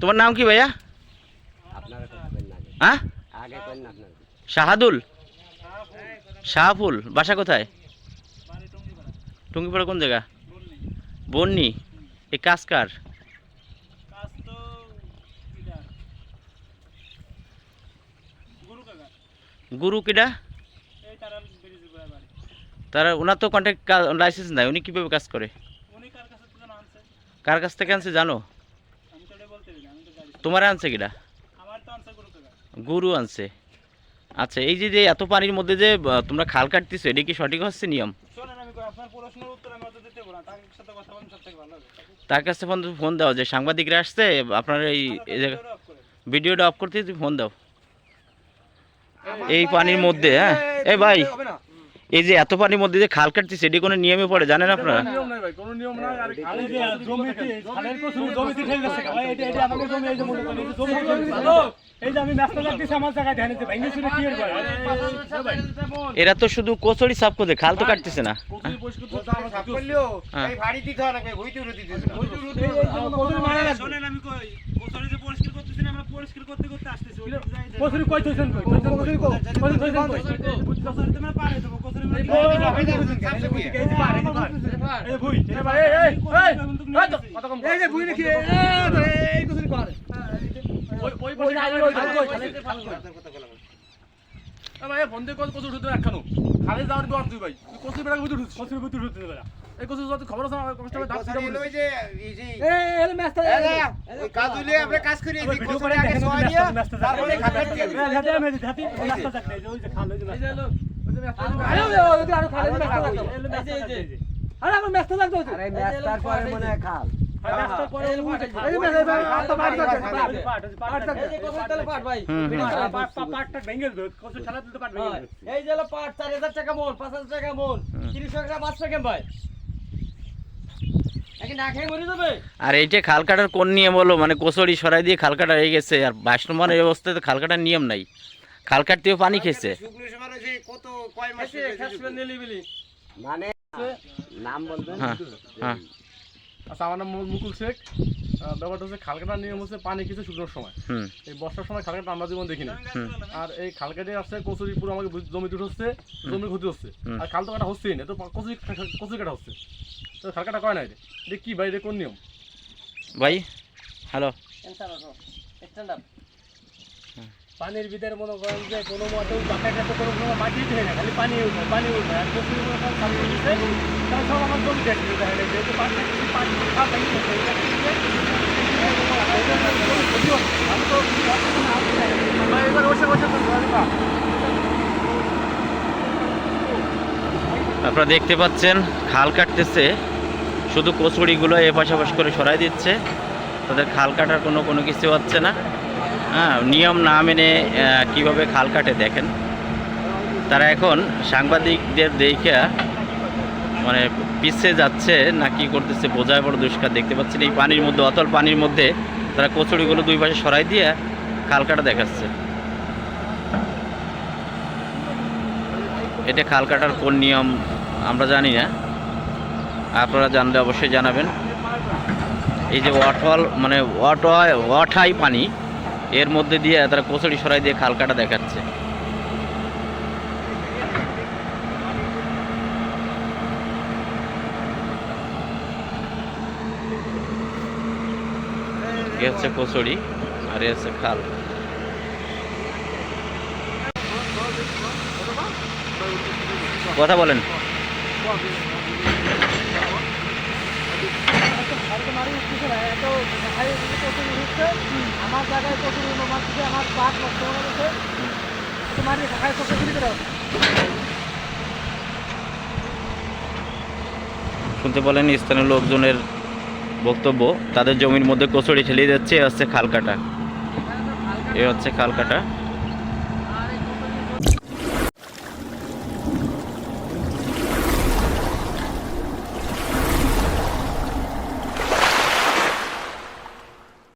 তোমার নাম কি ভাইয়া। হ্যাঁ? শাহাদুল? শাহফুল বাসা কোথায়? টুঙ্গিপাড়া। কোন জায়গা? বন্নি। এ কাজ কার? গুরু কিডা? তারা ওনার তো কন্ট্যাক্ট লাইসেন্স নাই উনি কীভাবে কাজ করে? কার কাছ থেকে আনছে জানো? তোমার আনছে কিডা গুরু আনছে। আচ্ছা এই যে যে এত পানির মধ্যে যে তোমরা খাল কাটতেছো এটা কি সঠিক হচ্ছে নিয়ম? তার কাছে ফোন ফোন দাও যে সাংবাদিকরা আসছে আপনার এই এই ভিডিওটা অফ করতে ফোন দাও। এই পানির মধ্যে হ্যাঁ? এ ভাই। এই যে এত পানির মধ্যে যে খাল কাটতেছে এটি কোনো নিয়মে পড়ে জানেন আপনারা? এরা তো শুধু কচুরি সাফ করছে খাল তো কাটতেছে না। কসুর পরিষ্কার করতে আমার হ্যাঁ। হয় হয়। কসুর পরিষ্কার করতে করতে আসতেছি। কসুর কই থইছেন কই থইছেন কই কসুর থইছেন কই কোথায় তো আমরা পারে দেবো আমরা বই, এই যে ভুই, এই ভাই, এই, এই, এই, এই তো, কথা কম। এই যে ভুই নাকি, এই, এই কসুর পার। ওই- ওই খালি ওই কই, কই। এ ভাই, এ ফোন দিয়ে কল কচুর ঢুকতে একখানো। খালি যাওয়ার দোয়ার তুই ভাই। তুই কচুর বেড়া। কসুর ভিতর ঢুকতে দেবে না এই কচুর যদি খবর আছে আমার কষ্ট হবে কচুরি ছিঁড়ে হলো যে এই যে এই এলো ম্যাচটা এই ওই কাজ হইলে আমরা কাজ করি এই ভিডিও করে আগে ব্যস্ত থাকবে। তারপরে খাবার দিয়ে দিই। হাতে আমি হাতে রাস্তা যাক না, এই যে ওই যে খাল যে এই যে এলো, ওই যে। আরে আরও খালি এলো রাস্তা এই যে। আরে আমার ম্যাচটা লাগতো আরে ম্যাচটার পরে মনে খাল আর। এই ম্যাচ এই যে তো। এই পাট চার হাজার টাকা মন পাঁচ হাজার টাকা মন তিরিশ টাকা পাঁচ টাকা ভাই নাকি না খেয়ে মরে যাবে আর এইটা খাল কাটার কোন নিয়ম হলো? মানে কচুরি সরাই দিয়ে খাল কাটা হয়ে গেছে আর বাসনমানের অবস্থায় তো খাল কাটার নিয়ম নাই। খাল কাটতেও পানি খেয়েছে। মানে নাম বলবেন? হ্যাঁ হ্যাঁ। আচ্ছা আমার নাম মুকুল শেখ। ব্যাপারটা হচ্ছে খালকাটার নিয়ম হচ্ছে পানি কিছু শুকনোর সময়। এই বর্ষার সময় খালকাটা আমরা জীবন দেখিনি। হুম। আর এই খাল কেটে আসছে কচুরি পুরো আমাকে জমি দুটো হচ্ছে জমি ক্ষতি হচ্ছে। আর খাল তো কাটা হচ্ছেই না তো কচুরি কচুরি কাটা হচ্ছে। তো খাল কাটা করে না এটা? এটা কি ভাই? এটা কোন নিয়ম? ভাই হ্যালো। পানির ভিতরে মনে করেন যে কোনো মতেও বাঁকা কাছে কোনো কোনো মাটি উঠে না খালি পানি উঠে পানি উঠে। আর কচুরি মনে করেন সব আমার জমি দেখতে দেখা যায় যেহেতু পানি পানি খাল ভেঙে গেছে এটা কি যে, আমি তো ভাই, এবার বসে বসে তো ধরে না। আপনারা দেখতে পাচ্ছেন, খাল কাটতেছে। শুধু কচুরিগুলো এ পাশাপাশি করে সরাই দিচ্ছে। তাদের খাল কাটার কোনো কোনো কিছু হচ্ছে না। হ্যাঁ নিয়ম না মেনে কীভাবে খাল কাটে দেখেন। তারা এখন সাংবাদিকদের দেখে মানে পিছিয়ে যাচ্ছে না কি করতেছে বোঝায় বড় দুষ্কার দেখতে পাচ্ছেন। এই পানির মধ্যে, অতল পানির মধ্যে তারা কচুরিগুলো দুই পাশে সরাই দিয়ে খাল কাটা দেখাচ্ছে। এটা খাল কাটার কোন নিয়ম আমরা জানি না। আপনারা জানলে অবশ্যই জানাবেন। এই যে ওয়াটল মানে ওয়াট ওয়াঠাই পানি, এর মধ্যে দিয়ে তারা কচুরি সরাই দিয়ে খাল কাটা দেখাচ্ছে হচ্ছে কচুরি, আর এ হচ্ছে খাল। কথা বলেন। শুনতে বলেন, স্থানীয় লোকজনের বক্তব্য, তাদের জমির মধ্যে কচুরি ঠেলিয়ে যাচ্ছে এ হচ্ছে খাল কাটা এ হচ্ছে খাল কাটা